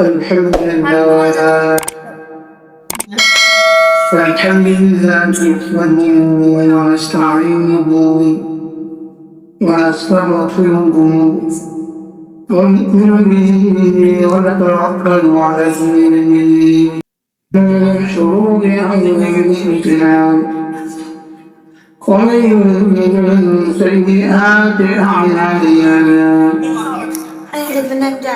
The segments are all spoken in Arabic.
الحمد لله الحمد لله نحمده ونستعينه ونستغفره ونؤمن به ونتوكل عليه من شرور انفسنا ومن سيئات اعمالنا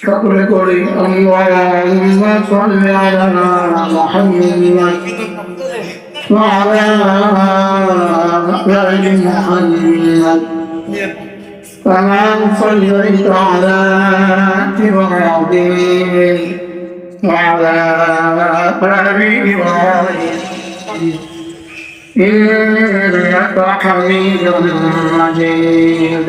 شكر করি اللهم صل على محمد وعلى آل محمد كما صليت على إبراهيم وعلى آل إبراهيم إنك حميد مجيد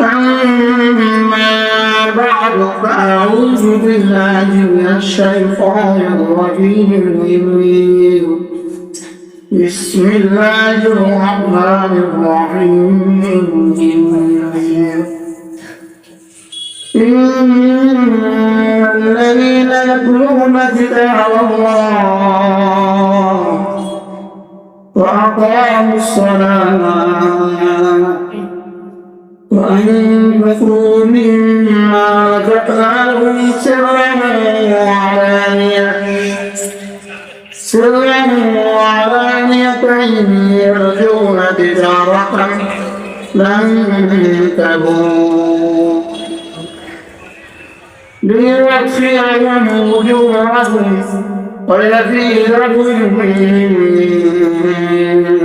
أما بعد فأعوذ بالله من الشيطان الرجيم بسم الله الرحمن الرحيم. إن الذين يتلون كتاب الله وأقاموا الصلاة وأنفقوا مما رزقناهم سرا وعلانية سرا وعلانية يرجون تجارة لن تبور ليوفيهم أجورهم ويزيدهم من